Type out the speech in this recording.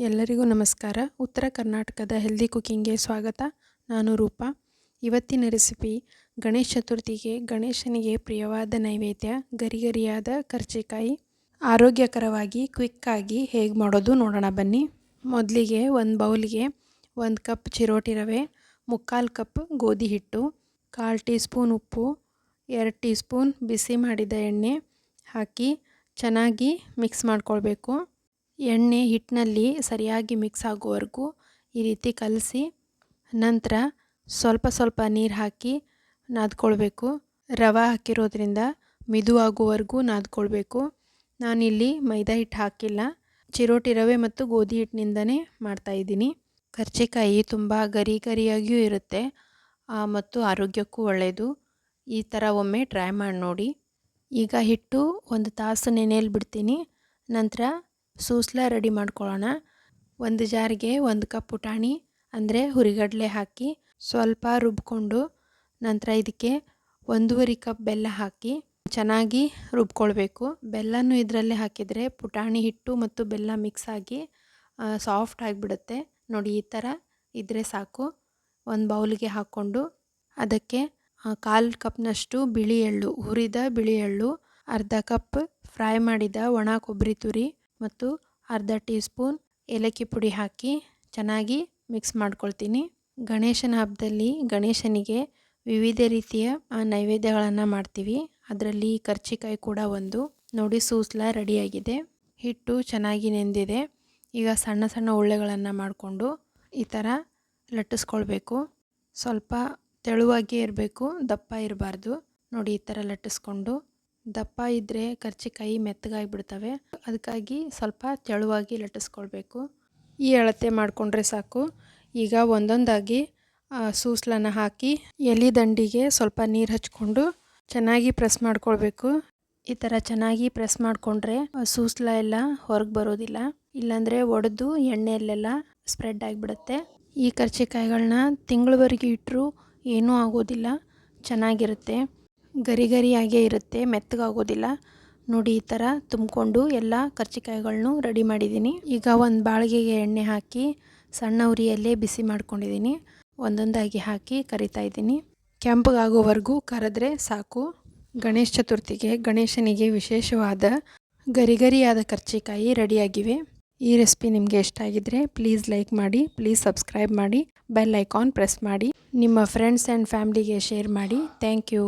ಎಲ್ಲರಿಗೂ ನಮಸ್ಕಾರ. ಉತ್ತರ ಕರ್ನಾಟಕದ ಹೆಲ್ದಿ ಕುಕ್ಕಿಂಗ್ಗೆ ಸ್ವಾಗತ. ನಾನು ರೂಪ. ಇವತ್ತಿನ ರೆಸಿಪಿ ಗಣೇಶ ಚತುರ್ಥಿಗೆ, ಗಣೇಶನಿಗೆ ಪ್ರಿಯವಾದ ನೈವೇದ್ಯ, ಗರಿಗರಿಯಾದ ಕರ್ಜಿಕಾಯಿ. ಆರೋಗ್ಯಕರವಾಗಿ ಕ್ವಿಕ್ಕಾಗಿ ಹೇಗೆ ಮಾಡೋದು ನೋಡೋಣ ಬನ್ನಿ. ಮೊದಲಿಗೆ ಒಂದು ಬೌಲ್ಗೆ ಒಂದು ಕಪ್ ಚಿರೋಟಿ ರವೆ, ಮುಕ್ಕಾಲು ಕಪ್ ಗೋಧಿ ಹಿಟ್ಟು, ಕಾಲು ಟೀ ಸ್ಪೂನ್ ಉಪ್ಪು, ಎರಡು ಟೀ ಸ್ಪೂನ್ ಬಿಸಿ ಮಾಡಿದ ಎಣ್ಣೆ ಹಾಕಿ ಚೆನ್ನಾಗಿ ಮಿಕ್ಸ್ ಮಾಡ್ಕೊಳ್ಬೇಕು. ಎಣ್ಣೆ ಹಿಟ್ಟಿನಲ್ಲಿ ಸರಿಯಾಗಿ ಮಿಕ್ಸ್ ಆಗುವವರೆಗೂ ಈ ರೀತಿ ಕಲಸಿ, ನಂತರ ಸ್ವಲ್ಪ ಸ್ವಲ್ಪ ನೀರು ಹಾಕಿ ನಾದ್ಕೊಳ್ಬೇಕು. ರವೆ ಹಾಕಿರೋದ್ರಿಂದ ಮಿದುವಾಗುವವರೆಗೂ ನಾದ್ಕೊಳ್ಬೇಕು. ನಾನಿಲ್ಲಿ ಮೈದಾ ಹಿಟ್ಟು ಹಾಕಿಲ್ಲ. ಚಿರೋಟಿ ರವೆ ಮತ್ತು ಗೋಧಿ ಹಿಟ್ಟಿನಿಂದನೇ ಮಾಡ್ತಾಯಿದ್ದೀನಿ ಕರ್ಜಿಕಾಯಿ ತುಂಬ ಗರಿ ಗರಿಯಾಗಿಯೂ ಇರುತ್ತೆ ಮತ್ತು ಆರೋಗ್ಯಕ್ಕೂ ಒಳ್ಳೆಯದು ಈ ಥರ ಒಮ್ಮೆ ಟ್ರೈ ಮಾಡಿ ನೋಡಿ. ಈಗ ಹಿಟ್ಟು ಒಂದು ತಾಸು ನೆನೆಯಲ್ಲಿ ಬಿಡ್ತೀನಿ. ನಂತರ ಸೂಸ್ಲ ರೆಡಿ ಮಾಡ್ಕೊಳ್ಳೋಣ. ಒಂದು ಜಾರಿಗೆ ಒಂದು ಕಪ್ ಪುಟಾಣಿ ಅಂದರೆ ಹುರಿಗಡಲೆ ಹಾಕಿ ಸ್ವಲ್ಪ ರುಬ್ಕೊಂಡು ನಂತರ ಇದಕ್ಕೆ ಒಂದೂವರೆ ಕಪ್ ಬೆಲ್ಲ ಹಾಕಿ ಚೆನ್ನಾಗಿ ರುಬ್ಕೊಳ್ಬೇಕು. ಬೆಲ್ಲನೂ ಇದರಲ್ಲೇ ಹಾಕಿದರೆ ಪುಟಾಣಿ ಹಿಟ್ಟು ಮತ್ತು ಬೆಲ್ಲ ಮಿಕ್ಸ್ ಆಗಿ ಸಾಫ್ಟ್ ಆಗಿಬಿಡುತ್ತೆ. ನೋಡಿ, ಈ ಥರ ಇದ್ದರೆ ಸಾಕು. ಒಂದು ಬೌಲ್ಗೆ ಹಾಕ್ಕೊಂಡು ಅದಕ್ಕೆ ಕಾಲು ಕಪ್ನಷ್ಟು ಬಿಳಿ ಎಳ್ಳು, ಹುರಿದ ಬಿಳಿ ಎಳ್ಳು, ಅರ್ಧ ಕಪ್ ಫ್ರೈ ಮಾಡಿದ ಒಣ ಕೊಬ್ಬರಿ ತುರಿ ಮತ್ತು ಅರ್ಧ ಟೀ ಸ್ಪೂನ್ ಏಲಕ್ಕಿ ಪುಡಿ ಹಾಕಿ ಚೆನ್ನಾಗಿ ಮಿಕ್ಸ್ ಮಾಡ್ಕೊಳ್ತೀನಿ. ಗಣೇಶನ ಹಬ್ಬದಲ್ಲಿ ಗಣೇಶನಿಗೆ ವಿವಿಧ ರೀತಿಯ ನೈವೇದ್ಯಗಳನ್ನು ಮಾಡ್ತೀವಿ. ಅದರಲ್ಲಿ ಕರ್ಚಿಕಾಯಿ ಕೂಡ ಒಂದು. ನೋಡಿ ಸೂಸ್ಲ ರೆಡಿಯಾಗಿದೆ. ಹಿಟ್ಟು ಚೆನ್ನಾಗಿ ನೆಂದಿದೆ. ಈಗ ಸಣ್ಣ ಸಣ್ಣ ಉಳ್ಳೆಗಳನ್ನು ಮಾಡಿಕೊಂಡು ಈ ಥರ ಲಟ್ಟಿಸ್ಕೊಳ್ಬೇಕು. ಸ್ವಲ್ಪ ತೆಳುವಾಗಿಯೇ ಇರಬೇಕು, ದಪ್ಪ ಇರಬಾರ್ದು. ನೋಡಿ ಈ ಥರ ಲಟ್ಟಿಸ್ಕೊಂಡು ದಪ್ಪ ಇದ್ದರೆ ಮೆತ್ತಗಾಗಿ ಬಿಡ್ತವೆ ಅದಕ್ಕಾಗಿ ಸ್ವಲ್ಪ ತೆಳುವಾಗಿ ಲಟ್ಟಿಸ್ಕೊಳ್ಬೇಕು. ಈ ಅಳತೆ ಮಾಡಿಕೊಂಡ್ರೆ ಸಾಕು. ಈಗ ಒಂದೊಂದಾಗಿ ಸೂಸ್ಲನ್ನು ಹಾಕಿ ಎಲೆ ದಂಡಿಗೆ ಸ್ವಲ್ಪ ನೀರು ಹಚ್ಕೊಂಡು ಚೆನ್ನಾಗಿ ಪ್ರೆಸ್ ಮಾಡ್ಕೊಳ್ಬೇಕು. ಈ ಥರ ಚೆನ್ನಾಗಿ ಪ್ರೆಸ್ ಮಾಡಿಕೊಂಡ್ರೆ ಸೂಸ್ಲ ಎಲ್ಲ ಹೊರಗೆ ಬರೋದಿಲ್ಲ. ಇಲ್ಲಾಂದರೆ ಒಡೆದು ಎಣ್ಣೆಯಲ್ಲೆಲ್ಲ ಸ್ಪ್ರೆಡ್ ಆಗಿಬಿಡುತ್ತೆ. ಈ ಕರ್ಚಿಕಾಯಿಗಳನ್ನ ತಿಂಗಳವರೆಗೆ ಇಟ್ಟರೂ ಏನೂ ಆಗೋದಿಲ್ಲ. ಚೆನ್ನಾಗಿರುತ್ತೆ. ಗರಿ ಗರಿಯಾಗೇ ಇರುತ್ತೆ, ಮೆತ್ತಗಾಗೋದಿಲ್ಲ. ನೋಡಿ ಈ ಥರ ತುಂಬಿಕೊಂಡು ಎಲ್ಲ ಕರ್ಚಿಕಾಯಿಗಳನ್ನೂ ರೆಡಿ ಮಾಡಿದ್ದೀನಿ. ಈಗ ಒಂದು ಬಾಳಿಗೆಗೆ ಎಣ್ಣೆ ಹಾಕಿ ಸಣ್ಣ ಉರಿಯಲ್ಲೇ ಬಿಸಿ ಮಾಡ್ಕೊಂಡಿದ್ದೀನಿ. ಒಂದೊಂದಾಗಿ ಹಾಕಿ ಕರಿತಾ ಇದ್ದೀನಿ. ಕೆಂಪಗಾಗೋವರೆಗೂ ಕರೆದ್ರೆ ಸಾಕು. ಗಣೇಶ ಚತುರ್ಥಿಗೆ, ಗಣೇಶನಿಗೆ ವಿಶೇಷವಾದ ಗರಿಗರಿಯಾದ ಕರ್ಚಿಕಾಯಿ ರೆಡಿಯಾಗಿವೆ. ಈ ರೆಸಿಪಿ ನಿಮಗೆ ಇಷ್ಟ ಆಗಿದ್ರೆ ಪ್ಲೀಸ್ ಲೈಕ್ ಮಾಡಿ, ಪ್ಲೀಸ್ ಸಬ್ಸ್ಕ್ರೈಬ್ ಮಾಡಿ, ಬೆಲ್ ಐಕಾನ್ ಪ್ರೆಸ್ ಮಾಡಿ. ನಿಮ್ಮ ಫ್ರೆಂಡ್ಸ್ ಆ್ಯಂಡ್ ಫ್ಯಾಮ್ಲಿಗೆ ಶೇರ್ ಮಾಡಿ. Thank you.